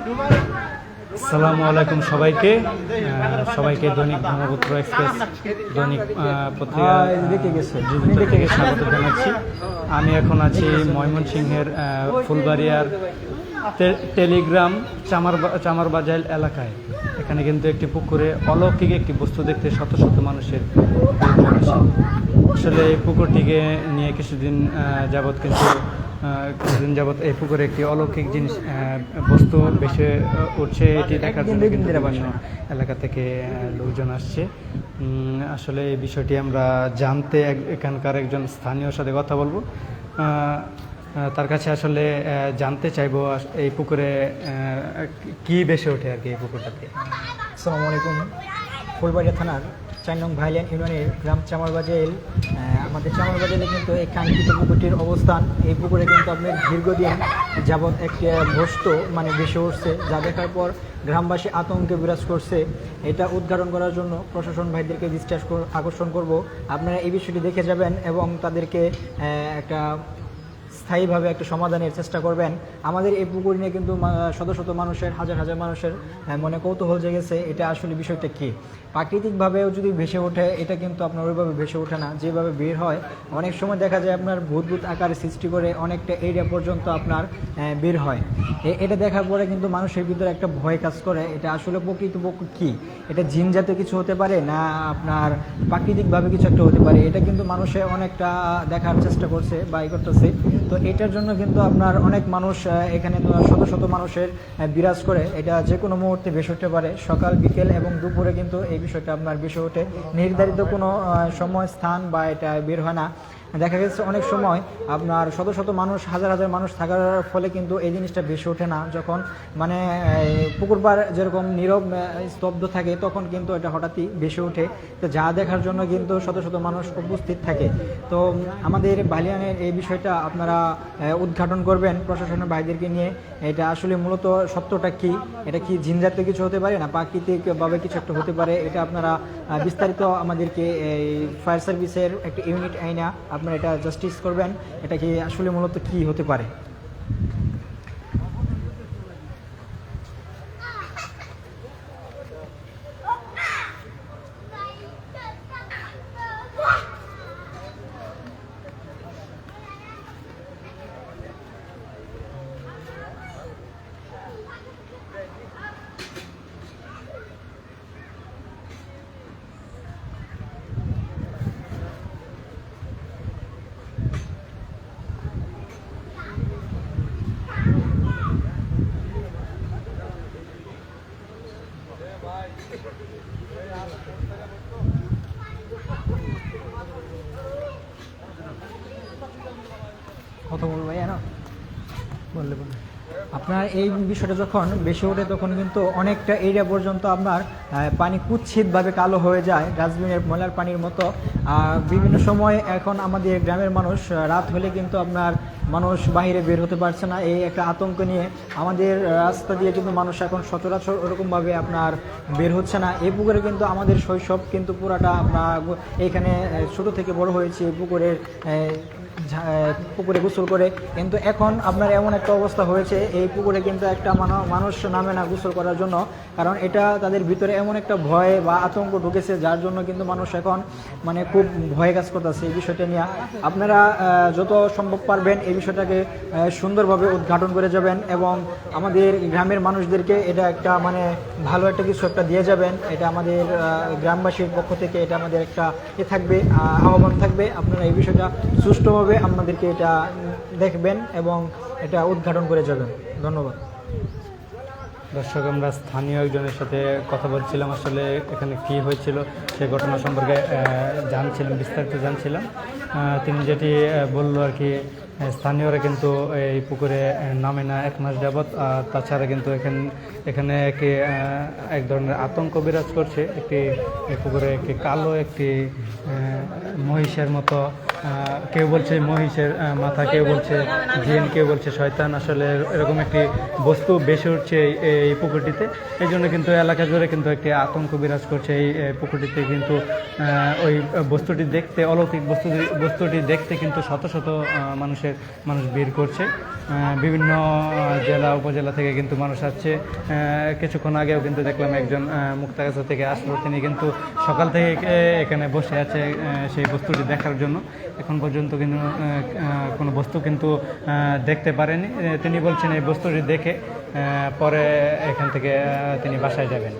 আসসালামু আলাইকুম সবাইকে। সবাইকে দৈনিক ব্রহ্মপুত্র এক্সপ্রেস, দৈনিক পত্রিকা দেখে। স্বাগত জানাচ্ছি। আমি এখন আছি ময়মনসিংহের ফুলবাড়িয়ার টেলিগ্রাম চামার চামার বাজাইল এলাকায়। এখানে কিন্তু একটি পুকুরে অলৌকিক একটি বস্তু দেখতে শত শত মানুষের আসলে এই পুকুরটিকে নিয়ে কিছুদিন যাবৎ কিন্তু কিছুদিন যাবৎ এই পুকুরে একটি অলৌকিক জিনিস বস্তু বেশি উঠছে এটি দেখার জন্য কিন্তু বিভিন্ন এলাকা থেকে লোকজন আসছে। আসলে এই বিষয়টি আমরা জানতে এখানকার একজন স্থানীয়র সাথে কথা বলব। তার কাছে আসলে জানতে চাইব এই পুকুরে কি বেশি ওঠে আর কি এই পুকুরটাতে। আসসালামু আলাইকুম। ফুলবাড়িয়া থানার চার নং ভাইলিয়ান ইউনিয়নের গ্রাম চামারবাজেল আমাদের চামারবাজেলে কিন্তু এই কাঙ্ক্ষিত পুকুরটির অবস্থান। এই পুকুরে কিন্তু আপনার দীর্ঘদিন যাবৎ একটি বস্তু মানে বেশি উঠছে, যা দেখার পর গ্রামবাসী আতঙ্কে বিরাজ করছে। এটা উদ্ঘাটন করার জন্য প্রশাসন ভাইদেরকে বিশ্বাস আকর্ষণ করব। আপনারা এই বিষয়টি দেখে যাবেন এবং তাদেরকে একটা স্থায়ীভাবে একটা সমাধানের চেষ্টা করবেন। আমাদের এই পুকুর নিয়ে কিন্তু শত শত মানুষের, হাজার হাজার মানুষের মনে কৌতূহল জেগেছে, এটা আসলে বিষয়টা কি? প্রাকৃতিকভাবেও যদি ভেসে ওঠে, এটা কিন্তু আপনার ওইভাবে ভেসে ওঠে না, যেভাবে বের হয়, অনেক সময় দেখা যায় আপনার ভূত ভূত আকারে সৃষ্টি করে অনেকটা এরিয়া পর্যন্ত আপনার বের হয়। এটা দেখার পরে কিন্তু মানুষের ভিতরে একটা ভয় কাজ করে, এটা আসলে প্রকৃতপক্ষ কি? এটা জিন জাতীয় কিছু হতে পারে, না আপনার প্রাকৃতিকভাবে কিছু একটা হতে পারে? এটা কিন্তু মানুষে অনেকটা দেখার চেষ্টা করছে বা ই করতেছে। তো এটার জন্য কিন্তু আপনার অনেক মানুষ এখানে শত শত মানুষের বিরাজ করে। এটা যে কোনো মুহূর্তে ভেসে উঠতে পারে। সকাল, বিকেল এবং দুপুরে কিন্তু এই বিষয়টা আপনার ভেসে ওঠে। নির্ধারিত কোনো সময় স্থান বা এটা বের হয় না। দেখা গেছে অনেক সময় আপনার শত শত মানুষ, হাজার হাজার মানুষ থাকার ফলে কিন্তু এই জিনিসটা ভেসে ওঠে না। যখন মানে পুকুর পাড় যেরকম নীরব স্তব্ধ থাকে, তখন কিন্তু এটা হঠাৎই ভেসে ওঠে। তো যা দেখার জন্য কিন্তু শত শত মানুষ উপস্থিত থাকে। তো আমাদের বালিয়ানের এই বিষয়টা আপনারা আহ, উদ্ঘাটন করবেন প্রশাসনের ভাইদেরকে নিয়ে। এটা আসলে মূলত সত্যটা কি? এটা কি জিনজাতীয় কিছু হতে পারে না? প্রাকৃতিকভাবে কিছু একটা হতে পারে। এটা আপনারা বিস্তারিত আমাদেরকে এই ফায়ার সার্ভিসের একটা ইউনিট আইনা আপনারা এটা জাস্টিস করবেন। এটা কি আসলে মূলত কি হতে পারে? কথা বলব ভাইয়া না বললে বললে আপনার এই বিষয়টা যখন বেশি ওঠে, তখন কিন্তু অনেকটা এরিয়া পর্যন্ত আপনার পানি কুৎসিতভাবে কালো হয়ে যায়, ডাস্টবিনের ময়লার পানির মতো। বিভিন্ন সময় এখন আমাদের গ্রামের মানুষ রাত হলে কিন্তু আপনার মানুষ বাইরে বের হতে পারছে না। এই একটা আতঙ্ক নিয়ে আমাদের রাস্তা দিয়ে কিন্তু মানুষ এখন সচরাচর ওরকমভাবে আপনার বের হচ্ছে না। এই পুকুরে কিন্তু আমাদের শৈশব কিন্তু পুরাটা আপনার এখানে ছোট থেকে বড় হয়েছে। এই পুকুরের পুকুরে গোসল করে। কিন্তু এখন আপনার এমন একটা অবস্থা হয়েছে এই পুকুরে কিন্তু একটা মানো- মানুষ নামে না গোসল করার জন্য। কারণ এটা তাদের ভিতরে এমন একটা ভয় বা আতঙ্ক ঢুকেছে যার জন্য কিন্তু মানুষ এখন মানে খুব ভয় কাজ করতেছে এই বিষয়টা নিয়ে। আপনারা যত সম্ভব পারবেন এই বিষয়টাকে সুন্দরভাবে উদ্ঘাটন করে যাবেন এবং আমাদের গ্রামের মানুষদেরকে এটা একটা মানে ভালো একটা কিছু একটা দিয়ে যাবেন। এটা আমাদের গ্রামবাসীর পক্ষ থেকে এটা আমাদের একটা এ থাকবে আহ, আহ্বান থাকবে। আপনারা এই বিষয়টা সুষ্ঠুভাবে আমাদেরকে এটা দেখবেন এবং এটা উদ্ঘাটন করে যাবেন। ধন্যবাদ। দর্শক, আমরা স্থানীয় একজনের সাথে কথা বলছিলাম, আসলে এখানে কি হয়েছিল সে ঘটনা সম্পর্কে জানছিলাম, বিস্তারিত জানছিলাম। তিনি যেটি বলল আর কি স্থানীয়রা কিন্তু এই পুকুরে নামে না এক মাস যাবৎ আর তাছাড়া কিন্তু এখানে এখানে আহ, এক ধরনের আতঙ্ক বিরাজ করছে। একটি পুকুরে একটি কালো একটি মহিষের মতো কেউ বলছে মহিষের মাথা কেউ বলছে জিন কেউ বলছে শয়তান। আসলে এরকম একটি বস্তু বেশি উঠছে এই- পুকুরটিতে। এই জন্য কিন্তু এলাকা জুড়ে কিন্তু একটি আতঙ্ক বিরাজ করছে এই পুকুরটিতে। কিন্তু ওই বস্তুটি দেখতে অলৌকিক বস্তু বস্তুটি দেখতে কিন্তু শত শত আহ, মানুষের মানুষ ভিড় করছে। বিভিন্ন জেলা, উপজেলা থেকে কিন্তু মানুষ আসছে। কিছুক্ষণ আগেও কিন্তু দেখলাম একজন মুক্তাগাছা থেকে আসলো। তিনি কিন্তু সকাল থেকে এখানে বসে আছে সেই বস্তুটি দেখার জন্য। এখন পর্যন্ত কিন্তু কোনো বস্তু কিন্তু দেখতে পারেনি। তিনি বলছেন এই বস্তুটি দেখে পরে এখান থেকে তিনি বাসায় যাবেন।